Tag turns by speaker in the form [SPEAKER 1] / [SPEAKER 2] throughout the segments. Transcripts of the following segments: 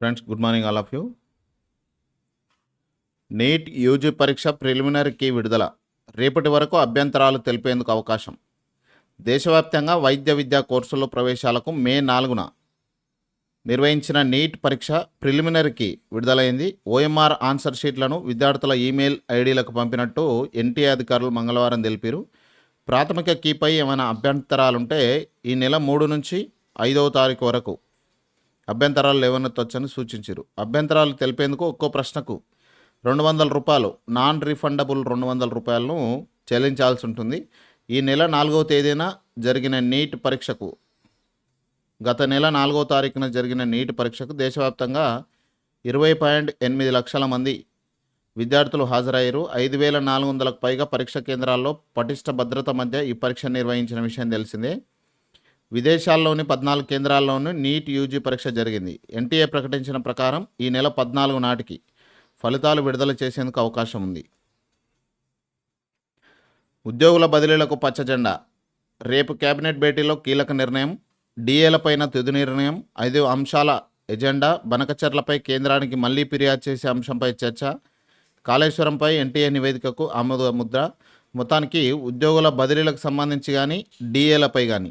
[SPEAKER 1] Friends good morning all of you NEET UG పరీక్ష preliminary key విడుదల. రేపటి వరకు అభ్యంతరాలు తెలిపేందుకు అవకాశం. దేశవ్యాప్తంగా వైద్య విద్యా కోర్సుల్లో ప్రవేశాలకు మే నాలుగున నిర్వహించిన నీట్ పరీక్ష ప్రిలిమినరీకి విడుదలైంది. ఓఎంఆర్ ఆన్సర్ షీట్లను విద్యార్థుల ఈమెయిల్ ఐడీలకు పంపినట్టు ఎన్టీఏ అధికారులు మంగళవారం తెలిపారు. ప్రాథమిక కీపై ఏమైనా అభ్యంతరాలుంటే ఈ నెల మూడు నుంచి ఐదవ తారీఖు వరకు అభ్యంతరాలు లేవనెత్తొచ్చని సూచించారు. అభ్యంతరాలు తెలిపేందుకు ఒక్కో ప్రశ్నకు రెండు వందల రూపాయలు నాన్ రీఫండబుల్ రెండు వందల రూపాయలను చెల్లించాల్సి ఉంటుంది. ఈ నెల నాలుగవ తేదీన జరిగిన నీట్ పరీక్షకు గత నెల నాలుగవ తారీఖున జరిగిన నీట్ పరీక్షకు దేశవ్యాప్తంగా ఇరవై పాయింట్ ఎనిమిది లక్షల మంది విద్యార్థులు హాజరయ్యారు. ఐదు వేల నాలుగు వందలకు పైగా పరీక్ష కేంద్రాల్లో పటిష్ట భద్రత మధ్య ఈ పరీక్ష నిర్వహించిన విషయం తెలిసిందే. విదేశాల్లోని పద్నాలుగు కేంద్రాల్లోనూ నీట్ యూజీ పరీక్ష జరిగింది. ఎన్టీఏ ప్రకటించిన ప్రకారం ఈ నెల పద్నాలుగు నాటికి ఫలితాలు విడుదల చేసేందుకు అవకాశం ఉంది. ఉద్యోగుల బదిలీలకు పచ్చజెండా రేపు కేబినెట్ భేటీలో కీలక నిర్ణయం. డిఏలపైన తుది నిర్ణయం. ఐదు అంశాల ఎజెండా. బనకచర్లపై కేంద్రానికి మళ్ళీ ఫిర్యాదు చేసే అంశంపై చర్చ. కాళేశ్వరంపై ఎన్టీఏ నివేదికకు ఆమోద ముద్ర. మొత్తానికి ఉద్యోగుల బదిలీలకు సంబంధించి కానీ డిఏలపై కానీ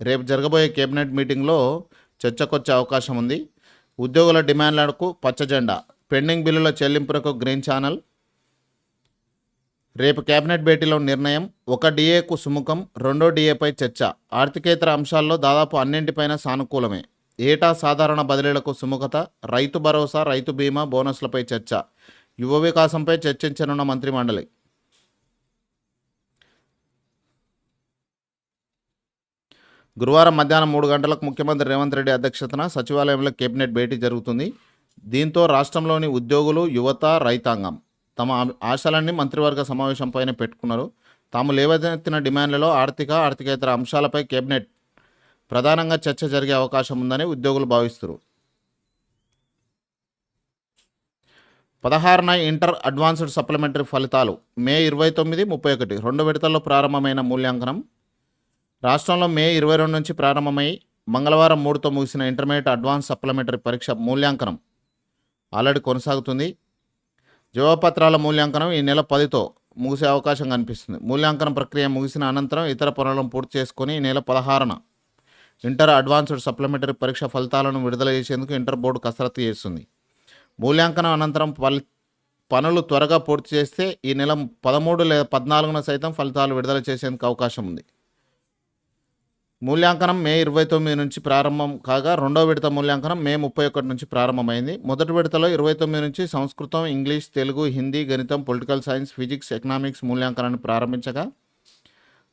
[SPEAKER 1] రేపు జరగబోయే కేబినెట్ మీటింగ్లో చర్చకొచ్చే అవకాశం ఉంది. ఉద్యోగుల డిమాండ్లకు పచ్చజెండా పెండింగ్ బిల్లుల చెల్లింపులకు గ్రీన్ ఛానల్. రేపు కేబినెట్ భేటీలో నిర్ణయం. ఒక డిఏకు సుముఖం రెండో డిఏపై చర్చ. ఆర్థికేతర అంశాల్లో దాదాపు అన్నింటిపైన సానుకూలమే. ఏటా సాధారణ బదిలీలకు సుముఖత రైతు భరోసా రైతు బీమా బోనస్లపై చర్చ. యువ వికాసంపై చర్చించనున్న మంత్రిమండలి. గురువారం మధ్యాహ్నం మూడు గంటలకు ముఖ్యమంత్రి రేవంత్ రెడ్డి అధ్యక్షతన సచివాలయంలో కేబినెట్ భేటీ జరుగుతుంది. దీంతో రాష్ట్రంలోని ఉద్యోగులు యువత రైతాంగం తమ ఆ- ఆశలన్నీ మంత్రివర్గ సమావేశంపైనే పెట్టుకున్నారు. తాము లేవనెత్తిన డిమాండ్లలో ఆర్థిక ఆర్థికేతర అంశాలపై కేబినెట్ ప్రధానంగా చర్చ జరిగే అవకాశం ఉందని ఉద్యోగులు భావిస్తున్నారు పదహారున ఇంటర్ అడ్వాన్స్డ్ సప్లిమెంటరీ ఫలితాలు మే ఇరవై తొమ్మిది ముప్పై ఒకటి రెండు విడతల్లో ప్రారంభమైన మూల్యాంకనం రాష్ట్రంలో మే ఇరవై రెండు నుంచి ప్రారంభమై మంగళవారం మూడుతో ముగిసిన ఇంటర్మీడియట్ అడ్వాన్స్ సప్లిమెంటరీ పరీక్ష మూల్యాంకనం ఆల్రెడీ కొనసాగుతుంది. జవాబపత్రాల మూల్యాంకనం ఈ నెల పదితో ముగిసే అవకాశం కనిపిస్తుంది. మూల్యాంకనం ప్రక్రియ ముగిసిన అనంతరం ఇతర పనులను పూర్తి చేసుకొని ఈ నెల పదహారున ఇంటర్ అడ్వాన్స్డ్ సప్లిమెంటరీ పరీక్ష ఫలితాలను విడుదల చేసేందుకు ఇంటర్ బోర్డు కసరత్తు చేస్తుంది. మూల్యాంకనం అనంతరం ఫలి పనులు త్వరగా పూర్తి చేస్తే ఈ నెల పదమూడు లేదా పద్నాలుగున సైతం ఫలితాలు విడుదల చేసేందుకు అవకాశం ఉంది. మూల్యాంకనం మే ఇరవై తొమ్మిది నుంచి ప్రారంభం కాగా రెండో విడత మూల్యాంకనం మే ముప్పై ఒకటి నుంచి ప్రారంభమైంది. మొదటి విడతలో ఇరవై తొమ్మిది నుంచి సంస్కృతం ఇంగ్లీష్ తెలుగు హిందీ గణితం పొలిటికల్ సైన్స్ ఫిజిక్స్ ఎకనామిక్స్ మూల్యాంకనాన్ని ప్రారంభించగా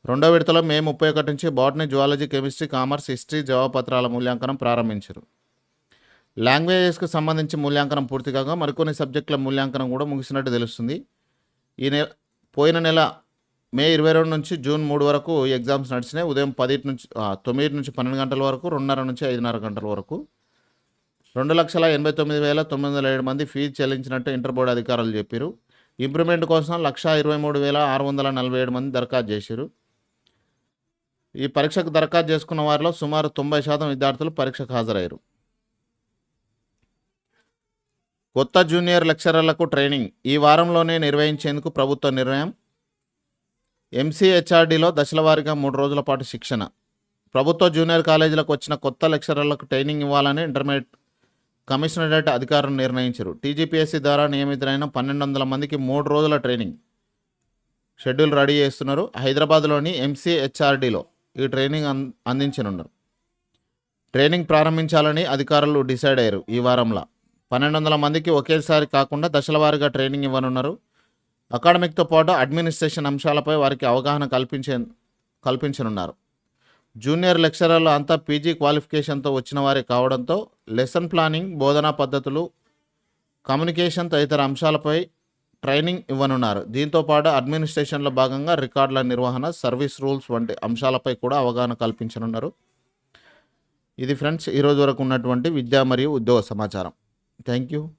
[SPEAKER 1] రెండో విడతలో మే ముప్పై ఒకటి నుంచి botany zoology chemistry commerce history జవాబపత్రాల మూల్యాంకనం ప్రారంభించారు. లాంగ్వేజెస్కి సంబంధించి మూల్యాంకనం పూర్తి కాగా మరికొన్ని సబ్జెక్టుల మూల్యాంకనం కూడా ముగిసినట్టు తెలుస్తుంది. ఈ నెల పోయిన నెల మే ఇరవై రెండు నుంచి జూన్ మూడు వరకు ఎగ్జామ్స్ నడిచినాయి. ఉదయం పది నుంచి తొమ్మిది నుంచి పన్నెండు గంటల వరకు రెండున్నర నుంచి ఐదున్నర గంటల వరకు. రెండు లక్షల ఎనభై తొమ్మిది వేల తొమ్మిది వందల ఏడు మంది ఫీజు చెల్లించినట్టు ఇంటర్ బోర్డు అధికారులు చెప్పారు ఇంప్రూవ్మెంట్ కోసం లక్ష ఇరవై మూడు వేల ఆరు వందల నలభై ఏడు మంది దరఖాస్తు చేశారు ఈ పరీక్షకు దరఖాస్తు చేసుకున్న వారిలో సుమారు తొంభై శాతం విద్యార్థులు పరీక్షకు హాజరయ్యారు. కొత్త జూనియర్ లెక్చరర్లకు ట్రైనింగ్. ఈ వారంలోనే నిర్వహించేందుకు ప్రభుత్వ నిర్ణయం ఎంసీహెచ్ఆర్డీలో దశలవారీగా మూడు రోజుల పాటు శిక్షణ. ప్రభుత్వ జూనియర్ కాలేజీలకు వచ్చిన కొత్త లెక్చరర్లకు ట్రైనింగ్ ఇవ్వాలని ఇంటర్మీడియట్ కమిషనరేట్ అధికారులు నిర్ణయించారు. టీజీపీఎస్సీ ద్వారా నియమితులైన పన్నెండు వందల మందికి మూడు రోజుల ట్రైనింగ్ షెడ్యూల్ రెడీ చేస్తున్నారు. హైదరాబాద్లోని ఎంసీహెచ్ఆర్డీలో ఈ ట్రైనింగ్ అం అందించనున్నారు. ట్రైనింగ్ ప్రారంభించాలని అధికారులు డిసైడ్ అయ్యారు. ఈ వారంలో పన్నెండు వందల మందికి ఒకేసారి కాకుండా దశలవారీగా ట్రైనింగ్ ఇవ్వనున్నారు. అకాడమిక్తో పాటు అడ్మినిస్ట్రేషన్ అంశాలపై వారికి అవగాహన కల్పించే కల్పించనున్నారు. జూనియర్ లెక్చరర్లు అంతా పీజీ క్వాలిఫికేషన్తో వచ్చిన వారే కావడంతో లెసన్ ప్లానింగ్ బోధనా పద్ధతులు కమ్యూనికేషన్ తదితర అంశాలపై ట్రైనింగ్ ఇవ్వనున్నారు. దీంతో పాటు అడ్మినిస్ట్రేషన్లో భాగంగా రికార్డుల నిర్వహణ సర్వీస్ రూల్స్ వంటి అంశాలపై కూడా అవగాహన కల్పించనున్నారు. ఇది ఫ్రెండ్స్ ఈరోజు వరకు ఉన్నటువంటి విద్యా మరియు ఉద్యోగ సమాచారం. Thank you.